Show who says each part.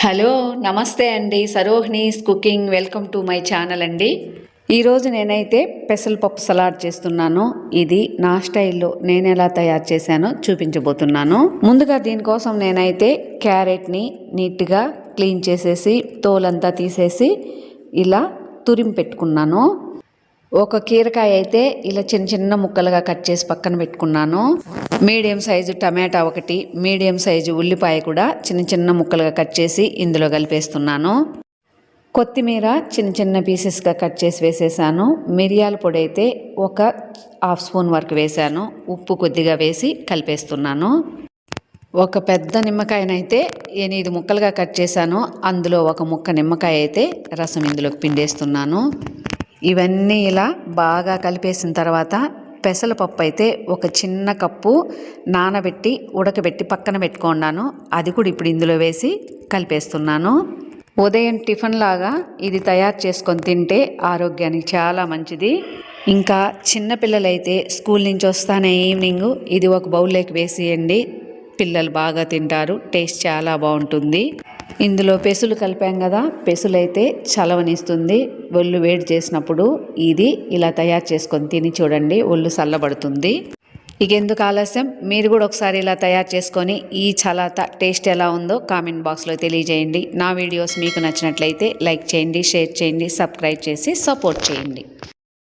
Speaker 1: Hello నమస్తే అండి. Sarohini's cooking. Welcome to my channel అండి. ఈరోజు నేనైతే పెసరపప్పు సలాడ్ చేస్తున్నాను. ఇది నా స్టైల్లో నేను ఎలా తయారు చేశానో చూపించబోతున్నాను. ముందుగా దీనికోసం నేనైతే క్యారెట్ని నీట్గా క్లీన్ చేసేసి తోలంతా తీసేసి ఇలా తురిమి పెట్టుకున్నాను. ఒక కీరకాయ అయితే ఇలా చిన్న చిన్న ముక్కలుగా కట్ చేసి పక్కన పెట్టుకున్నాను. మీడియం సైజు టమాటా ఒకటి మీడియం సైజు ఉల్లిపాయ కూడా చిన్న చిన్న ముక్కలుగా కట్ చేసి ఇందులో కలిపేస్తున్నాను. కొత్తిమీర చిన్న చిన్న పీసెస్గా కట్ చేసి వేసేసాను. మిరియాల పొడి అయితే ఒక హాఫ్ స్పూన్ వరకు వేసాను. ఉప్పు కొద్దిగా వేసి కలిపేస్తున్నాను. ఒక పెద్ద నిమ్మకాయనైతే ఎనిమిది ముక్కలుగా కట్ చేశాను. అందులో ఒక ముక్క నిమ్మకాయ అయితే రసం ఇందులోకి పిండేస్తున్నాను. ఇవన్నీ ఇలా బాగా కలిపేసిన తర్వాత పెసరపప్పు అయితే ఒక చిన్న కప్పు నానబెట్టి ఉడకబెట్టి పక్కన పెట్టుకున్నాను. అది కూడా ఇప్పుడు ఇందులో వేసి కలిపేస్తున్నాను. ఉదయం టిఫిన్ లాగా ఇది తయారు చేసుకొని తింటే ఆరోగ్యానికి చాలా మంచిది. ఇంకా చిన్నపిల్లలైతే స్కూల్ నుంచి వస్తానే ఈవినింగ్ ఇది ఒక బౌల్లోకి వేసేయండి. పిల్లలు బాగా తింటారు టేస్ట్ చాలా బాగుంటుంది. ఇందులో పెసులు కలిపాం కదా పెసులైతే చలవనిస్తుంది. ఒళ్ళు వేడి చేసినప్పుడు ఇది ఇలా తయారు చేసుకొని తిని చూడండి ఒళ్ళు చల్లబడుతుంది. ఇక ఎందుకు ఆలస్యం? మీరు కూడా ఒకసారి ఇలా తయారు చేసుకొని ఈ చలాత టేస్ట్ ఎలా ఉందో కామెంట్ బాక్స్లో తెలియజేయండి. నా వీడియోస్ మీకు నచ్చినట్లయితే లైక్ చేయండి షేర్ చేయండి సబ్స్క్రైబ్ చేసి సపోర్ట్ చేయండి.